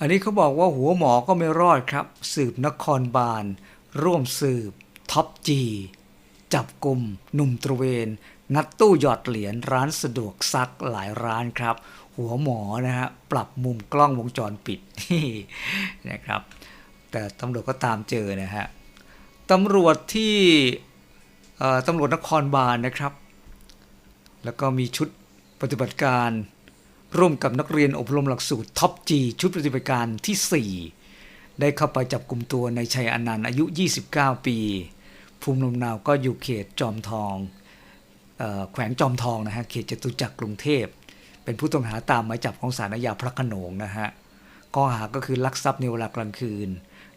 อันนี้เขาบอกว่าหัวหมอก็ไม่รอดครับ สืบนครบาล ร่วมสืบ ท็อปจี จับกลุ่มหนุ่มตระเวน งัดตู้หยอดเหรียญร้านสะดวกซักหลายร้านครับ หัวหมอนะฮะปรับมุมกล้องวงจรปิดนี่นะครับ แต่ตำรวจก็ตามเจอนะฮะตำรวจที่เอ่อตำรวจนครบาลนะครับ แล้วก็มีชุดปฏิบัติการ ร่วมกับนักเรียนอบรมหลักสูตรท็อปจีชุดปฏิบัติการที่ 4 ได้เข้าไปจับกลุ่มตัวในชัยอนันต์อายุ 29 ปี ภูมิลำเนาก็อยู่เขตจอมทองอแขวงจอมทองนะฮะเขตจตุจักรกรุงเทพ เป็นผู้ต้องหาตามหมายจับของศาลอาญาพระขนงนะฮะข้อหาก็คือลักทรัพย์ในเวลากลางคืน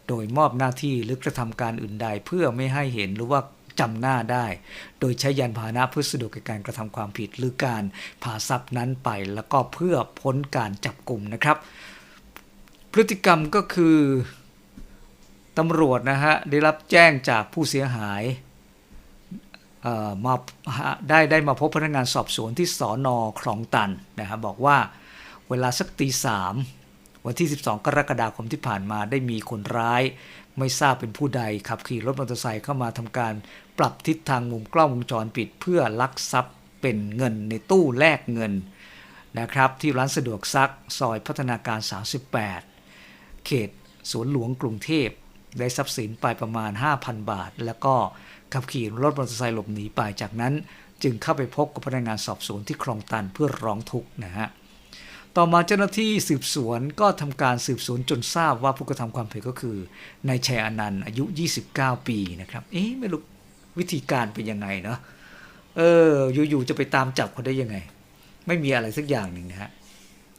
โดยมอบหน้าที่หรือกระทำการอื่นใดเพื่อไม่ให้เห็นหรือว่า จำหน้าได้ โดยใช้ยานพาหนะเพื่อสะดวกแก่การกระทำความผิดหรือการพาทรัพย์นั้นไป แล้วก็เพื่อพ้นการจับกลุ่มนะครับ พฤติกรรมก็คือตำรวจนะฮะได้รับแจ้งจากผู้เสียหายมาได้ได้มาพบพนักงานสอบสวนที่สอนอคลองตันนะฮะบอกว่าเวลาสักตีสาม วันที่ 12 กรกฎาคมที่ผ่านมาได้มีคนร้าย ไม่ทราบเป็นผู้ใดขับขี่รถมอเตอร์ไซค์เข้ามาทำการปรับทิศทางมุมกล้องวงจรปิด เพื่อลักทรัพย์เป็นเงินในตู้แลกเงินนะครับที่ร้านสะดวกซักซอยพัฒนาการ 38 เขตสวนหลวงกรุงเทพได้ทรัพย์สินไปประมาณ 5,000 บาท แล้วก็ขับขี่รถมอเตอร์ไซค์หลบหนีไปจากนั้น จึงเข้าไปพบกับพนักงานสอบสวนที่คลองตันเพื่อร้องทุกข์นะฮะ ต่อมาเจ้าหน้าที่สืบสวนก็ทำการสืบสวนจนทราบว่าผู้กระทำความผิดก็คือนายชัยอนันต์อายุ 29 ปีนะครับ เอ๊ะไม่รู้วิธีการเป็นยังไงเนาะเอออยู่ๆจะไปตามจับเขาได้ยังไง ไม่มีอะไรสักอย่างหนึ่งนะฮะ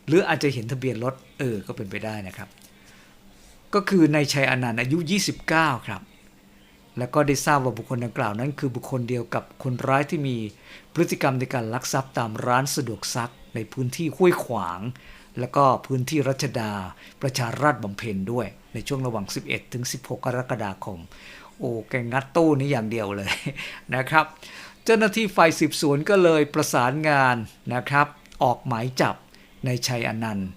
หรืออาจจะเห็นทะเบียนรถเออก็เป็นไปได้นะครับ ก็คือนายชัยอนันต์อายุ 29 ครับ แล้วก็ได้ทราบว่าบุคคลดังกล่าวนั้น คือบุคคลเดียวกับคนร้ายที่มีพฤติกรรมในการลักทรัพย์ตามร้านสะดวกซัก ในพื้นที่ห้วยขวาง แล้วก็พื้นที่รัชดาประชาราชบำเพ็ญด้วย ในช่วงระหว่าง 11 ถึง 16 กรกฎาคม โอ้แกงัดตู้นี้อย่างเดียวเลยนะครับ เจ้าหน้าที่ฝ่ายสืบสวนก็เลยประสานงานนะครับ ออกหมายจับในชัยอนันต์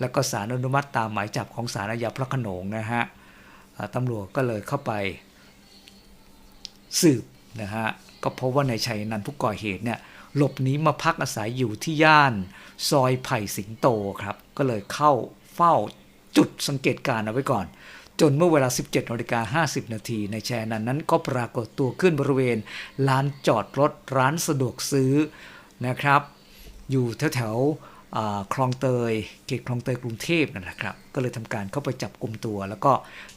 แล้วก็สารอนุมัติตามหมายจับของศาลอาญาพระขนงนะฮะตำรวจก็เลยเข้าไป สืบ นะฮะก็พบว่าในชัยนันต์ผู้ก่อเหตุเนี่ยหลบหนีมาพักอาศัยอยู่ที่ย่าน ซอยไผ่สิงโตครับ ก็เลยเข้าเฝ้าจุดสังเกตการณ์เอาไว้ก่อน จนเมื่อเวลา 17นาฬิกา50 นาทีในแชร์นั้นนั้นก็ปรากฏตัวขึ้นบริเวณลานจอดรถร้านสะดวกซื้อนะครับ อยู่แถวแถวๆคลองเตยเขตคลองเตยกรุงเทพนั่นแหละครับ ก็เลยทำการเข้าไปจับกลุ่มตัว แล้วก็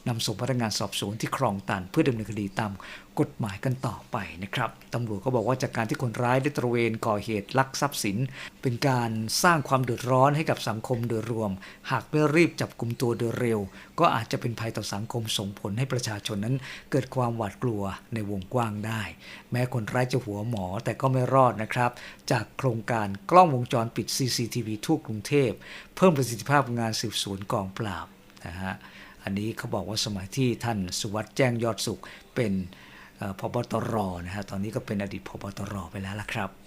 นำส่งพนักงานสอบสวนที่คลองตันเพื่อดำเนินคดีตาม กฎหมายกันต่อไปนะครับตำรวจก็บอกว่าจากการที่คนร้ายได้ตระเวนก่อเหตุลักทรัพย์สิน เป็นการสร้างความเดือดร้อนให้กับสังคมโดยรวม หากไม่รีบจับกลุ่มตัวโดยเร็ว ก็อาจจะเป็นภัยต่อสังคมส่งผลให้ประชาชนนั้น เกิดความหวาดกลัวในวงกว้างได้ แม้คนร้ายจะหัวหมอแต่ก็ไม่รอดนะครับ จากโครงการกล้องวงจรปิด CCTV ทั่วกรุงเทพ เพิ่มประสิทธิภาพงานสืบสวนกองปราบนะฮะอันนี้เขาบอกว่าสมัยที่ท่านสุวัสด์แจ้งยอดสุขเป็น พบตรนะฮะตอนนี้ก็เป็นอดีตพบตรไปแล้วล่ะครับ